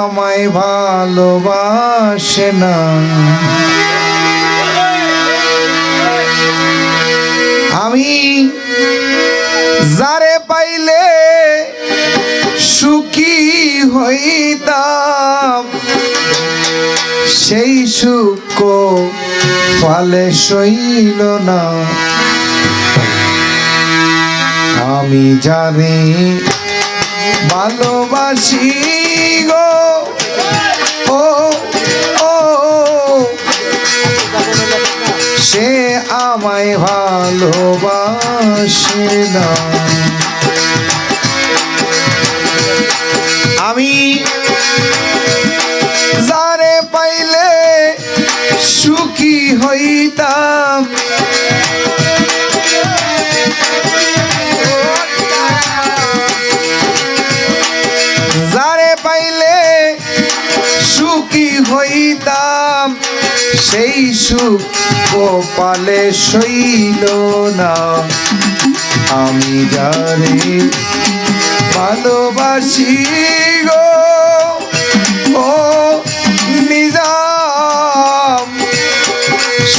আমায় ভালোবাসে না। আমি যারে পাইলে সুখী হইতাম, সেই সুখ ফলে সইল না। আমি জানি ভালোবাসি গো আমায় ভালোবাসে না। আমি যারে পাইলে সুখী হইতাম। সেই সুখ কপালে সইল না। আমি যারে ভালোবাসি গো, ও নিজাম,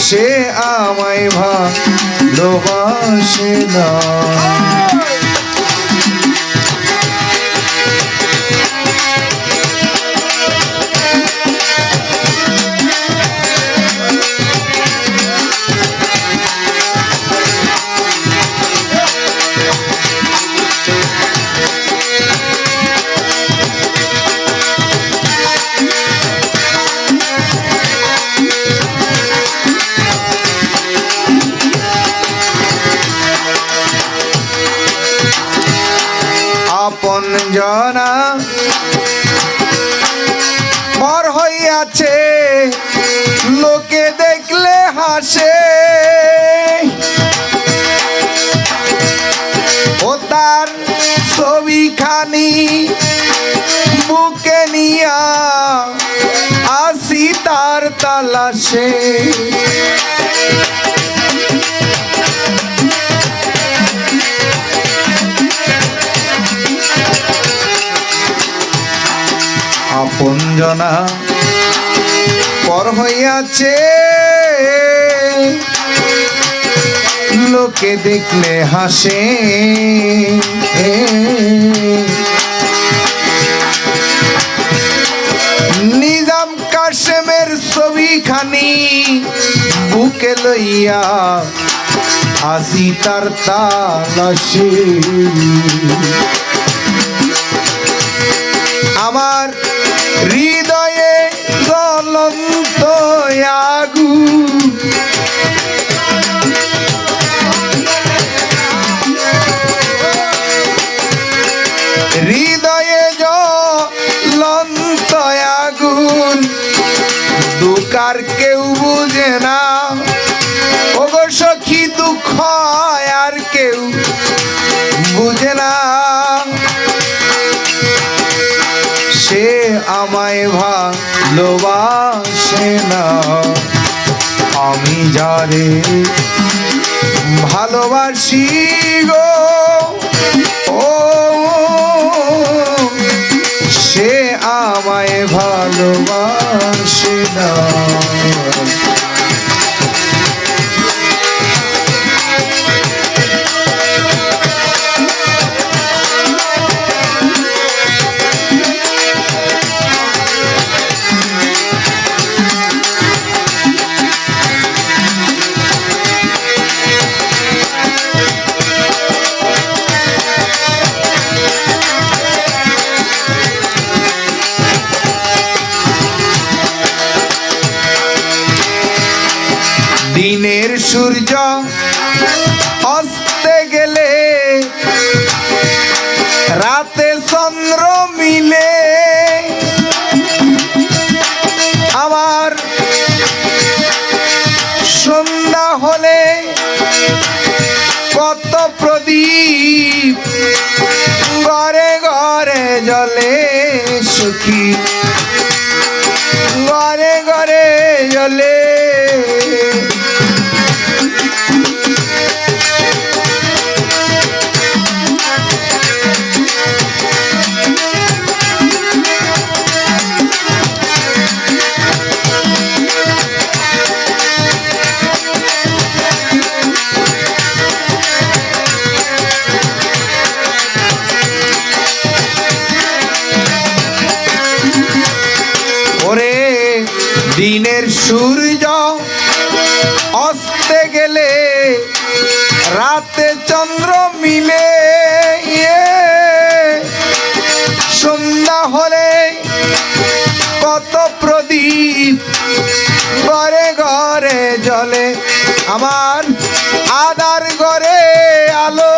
সে আমায় ভালোবাসে না। আপন জনা পর হইয়াছে, লোকে দেখলে হাসে। ও তার ছবিখানি বুকে নিয়া, আসি তার তালাশে। আপন জনা পর হইয়াছে লোকে দেখলে হাসে। নিজাম কাশেমের ছবিখানি বুকে লইয়া হাসি তার তালাশে। জ্বলন্ত আগু আমায় ভালোবাসে না। আমি যারে ভালোবাসি গো ও দিনের সূর্য অস্তে গেলে, রাতে চন্দ্র মিলে। আমার সন্ধ্যা হলে কত প্রদীপ ঘরে ঘরে জলে সুখী। হলে কত প্রদীপ ঘরে ঘরে জলে আমার আদার ঘরে আলো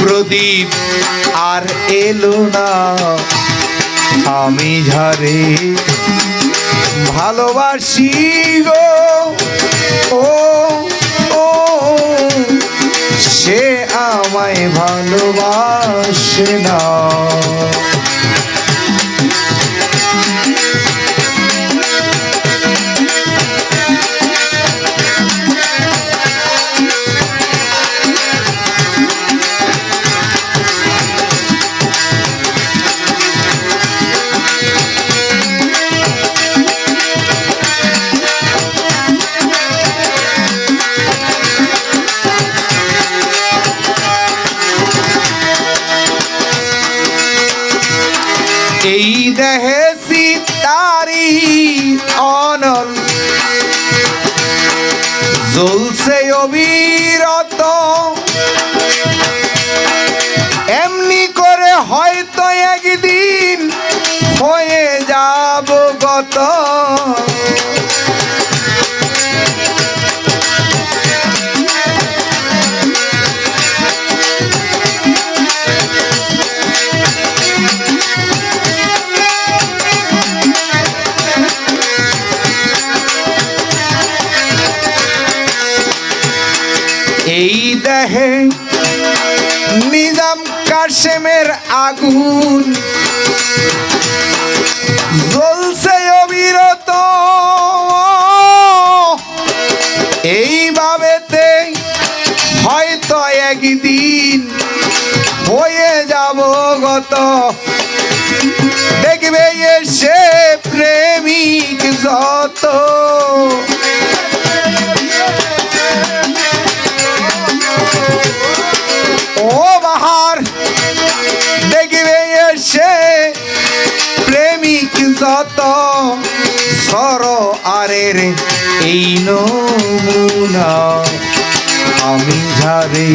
প্রদীপ আর এলো না। আমি ঝরে ভালোবাসি গো। ও সে আমায় ভালোবাসে না। that head. আগুন জ্বলছে অবিরত। এইভাবেতে হয়তো একদিন হয়ে যাব গত। দেখবে এসে প্রেমিক যত। এই নমুনা আমি ঝারে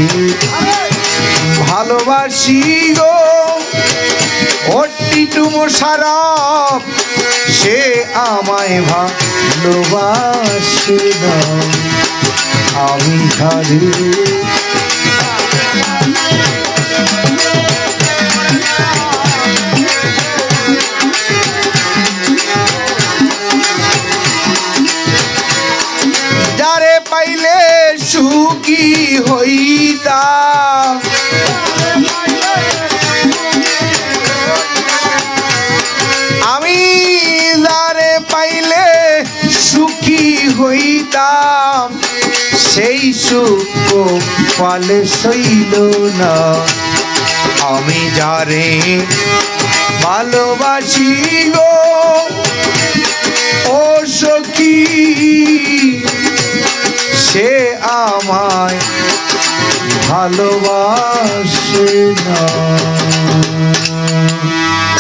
ভালোবাসি গো অট্টিটুমো সারাপ সে আমায় ভালোবাসে না। আমি যারে আমি যারে পাইলে সুখী হইতাম, সেই সুখ পালে সইল না। আমি যারে ভালোবাসি গো, ও সখী, সে আমায় ভালোবাসে না।